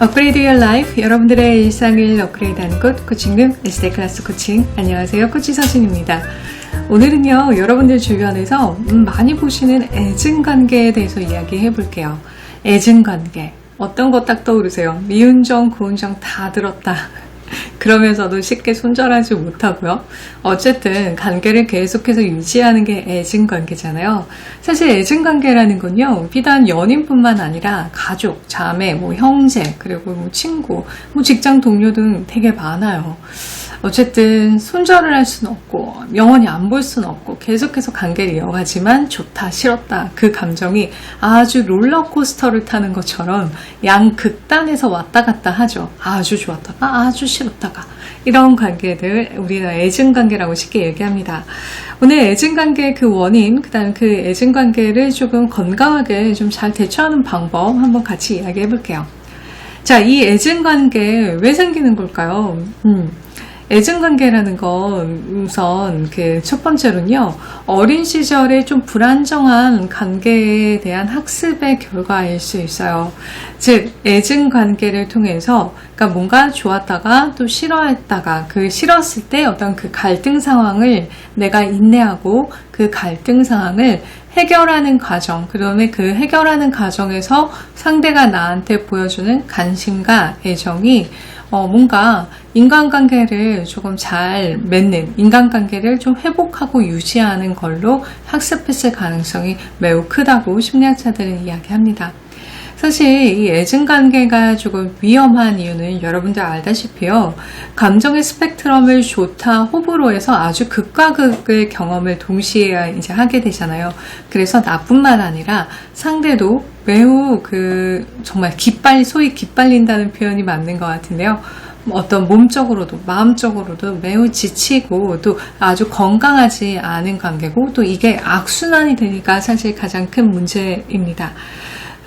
업그레이드 열 라이프 여러분들의 일상을 업그레이드하는 곳 코칭룸 에스테 클래스 코칭 안녕하세요. 코치 서신입니다. 오늘은요 여러분들 주변에서 음, 많이 보시는 애증관계에 대해서 이야기해 볼게요. 애증관계. 어떤 거 딱 떠오르세요? 미운 정 고운 정 다 들었다 그러면서도 쉽게 손절하지 못하고요. 어쨌든 관계를 계속해서 유지하는 게 애증 관계잖아요. 사실 애증 관계라는 건요, 비단 연인뿐만 아니라 가족, 자매, 뭐 형제, 그리고 뭐 친구, 뭐 직장 동료 등 되게 많아요. 어쨌든 손절을 할 수는 없고 영원히 안 볼 수는 없고 계속해서 관계를 이어가지만 좋다 싫었다 그 감정이 아주 롤러코스터를 타는 것처럼 양 극단에서 왔다 갔다 하죠. 아주 좋았다가 아주 싫었다가. 이런 관계들 우리는 애증관계라고 쉽게 얘기합니다. 오늘 애증관계의 그 원인 그다음 그 애증관계를 조금 건강하게 좀 잘 대처하는 방법 한번 같이 이야기해 볼게요. 자, 이 애증관계 왜 생기는 걸까요? 음, 애증관계라는 건 우선 그 첫 번째로는요, 어린 시절에 좀 불안정한 관계에 대한 학습의 결과일 수 있어요. 즉, 애증관계를 통해서, 그러니까 뭔가 좋았다가 또 싫어했다가 그 싫었을 때 어떤 그 갈등 상황을 내가 인내하고 그 갈등 상황을 해결하는 과정, 그 다음에 그 해결하는 과정에서 상대가 나한테 보여주는 관심과 애정이 어, 뭔가 인간관계를 조금 잘 맺는, 인간관계를 좀 회복하고 유지하는 걸로 학습했을 가능성이 매우 크다고 심리학자들은 이야기합니다. 사실 이 애증 관계가 조금 위험한 이유는 여러분들 알다시피요. 감정의 스펙트럼을 좋다 호불호에서 아주 극과 극의 경험을 동시에 이제 하게 되잖아요. 그래서 나뿐만 아니라 상대도 매우 그 정말 기빨 소위 기빨린다는 표현이 맞는 것 같은데요. 어떤 몸적으로도 마음적으로도 매우 지치고 또 아주 건강하지 않은 관계고 또 이게 악순환이 되니까 사실 가장 큰 문제입니다.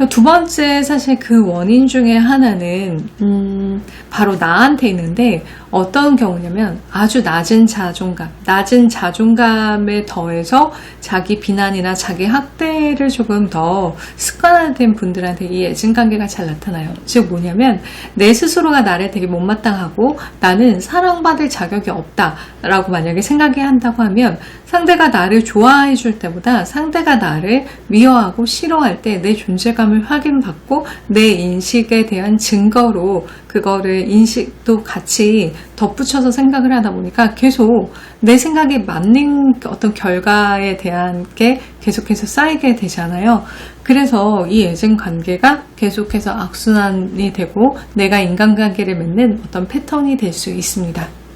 두 번째 사실 그 원인 중에 하나는 음, 바로 나한테 있는데 어떤 경우냐면 아주 낮은 자존감, 낮은 자존감에 더해서 자기 비난이나 자기 학대를 조금 더 습관화된 분들한테 이 애증관계가 잘 나타나요. 즉 뭐냐면 내 스스로가 나를 되게 못마땅하고 나는 사랑받을 자격이 없다라고 만약에 생각이 한다고 하면 상대가 나를 좋아해 줄 때보다 상대가 나를 미워하고 싫어할 때 내 존재감 을 확인받고 내 인식에 대한 증거로 그거를 인식도 같이 덧붙여서 생각을 하다 보니까 계속 내 생각에 맞는 어떤 결과에 대한 게 계속해서 쌓이게 되잖아요. 그래서 이 애증 관계가 계속해서 악순환이 되고 내가 인간관계를 맺는 어떤 패턴이 될 수 있습니다.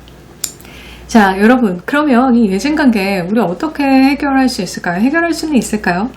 자, 여러분, 그러면 이 애증관계 우리 어떻게 해결할 수 있을까요? 해결할 수는 있을까요?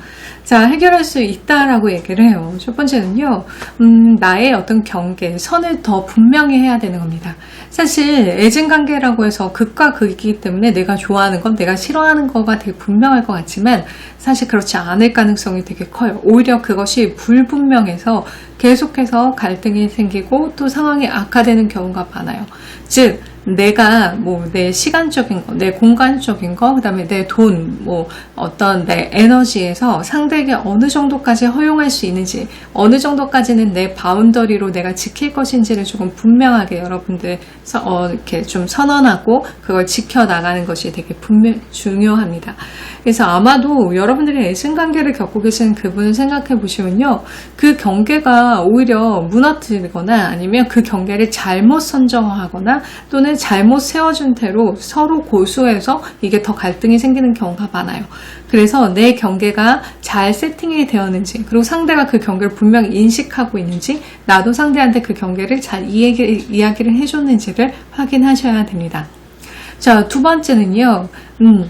자, 해결할 수 있다라고 얘기를 해요. 첫 번째는요, 음, 나의 어떤 경계, 선을 더 분명히 해야 되는 겁니다. 사실 애증관계라고 해서 극과 극이기 때문에 내가 좋아하는 건 내가 싫어하는 거가 되게 분명할 것 같지만 사실 그렇지 않을 가능성이 되게 커요. 오히려 그것이 불분명해서 계속해서 갈등이 생기고 또 상황이 악화되는 경우가 많아요. 즉, 내가 뭐 내 시간적인 거, 내 공간적인 거, 그다음에 내 돈, 뭐 어떤 내 에너지에서 상대에게 어느 정도까지 허용할 수 있는지, 어느 정도까지는 내 바운더리로 내가 지킬 것인지를 조금 분명하게 여러분들 어, 이렇게 좀 선언하고 그걸 지켜 나가는 것이 되게 분명 중요합니다. 그래서 아마도 여러분들이 애증 관계를 겪고 계신 그분을 생각해 보시면요, 그 경계가 오히려 무너뜨리거나 아니면 그 경계를 잘못 선정하거나 또는 잘못 세워준 대로 서로 고수해서 이게 더 갈등이 생기는 경우가 많아요. 그래서 내 경계가 잘 세팅이 되었는지, 그리고 상대가 그 경계를 분명히 인식하고 있는지, 나도 상대한테 그 경계를 잘 이야기, 이야기를 해줬는지를 확인하셔야 됩니다. 자, 두 번째는요, 음,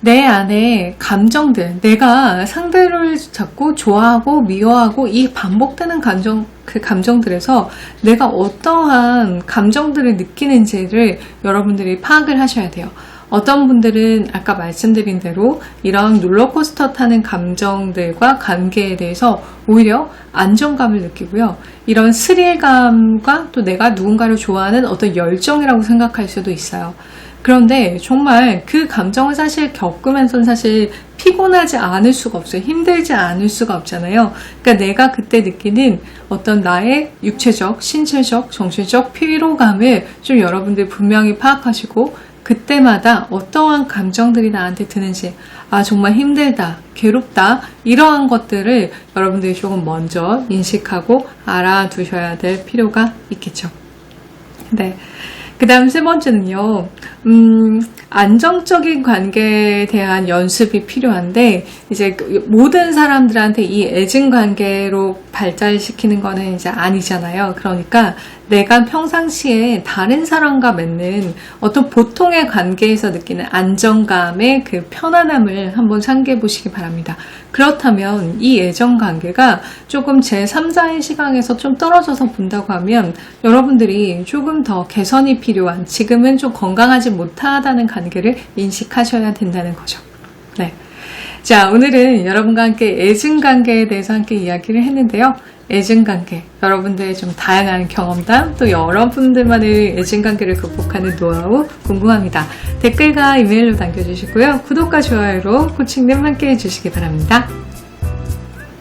내 안에 감정들, 내가 상대를 자꾸 좋아하고 미워하고 이 반복되는 감정, 그 감정들에서 내가 어떠한 감정들을 느끼는지를 여러분들이 파악을 하셔야 돼요. 어떤 분들은 아까 말씀드린 대로 이런 롤러코스터 타는 감정들과 관계에 대해서 오히려 안정감을 느끼고요. 이런 스릴감과 또 내가 누군가를 좋아하는 어떤 열정이라고 생각할 수도 있어요. 그런데 정말 그 감정을 사실 겪으면서 사실 피곤하지 않을 수가 없어요. 힘들지 않을 수가 없잖아요. 그러니까 내가 그때 느끼는 어떤 나의 육체적, 신체적, 정신적 피로감을 좀 여러분들 분명히 파악하시고 그때마다 어떠한 감정들이 나한테 드는지 아 정말 힘들다, 괴롭다 이러한 것들을 여러분들이 조금 먼저 인식하고 알아두셔야 될 필요가 있겠죠. 네. 그 다음 세 번째는요, 음, 안정적인 관계에 대한 연습이 필요한데, 이제 그 모든 사람들한테 이 애증 관계로 발달시키는 거는 이제 아니잖아요. 그러니까 내가 평상시에 다른 사람과 맺는 어떤 보통의 관계에서 느끼는 안정감의 그 편안함을 한번 상기해 보시기 바랍니다. 그렇다면 이 애정 관계가 조금 제 3자의 시각에서 좀 떨어져서 본다고 하면 여러분들이 조금 더 개선이 필요한 지금은 좀 건강하지 못하다는 관계를 인식하셔야 된다는 거죠. 네. 자, 오늘은 여러분과 함께 애증 관계에 대해서 함께 이야기를 했는데요. 애증 관계, 여러분들의 좀 다양한 경험담, 또 여러분들만의 애증 관계를 극복하는 노하우 궁금합니다. 댓글과 이메일로 남겨주시고요. 구독과 좋아요로 코칭님 함께 해주시기 바랍니다.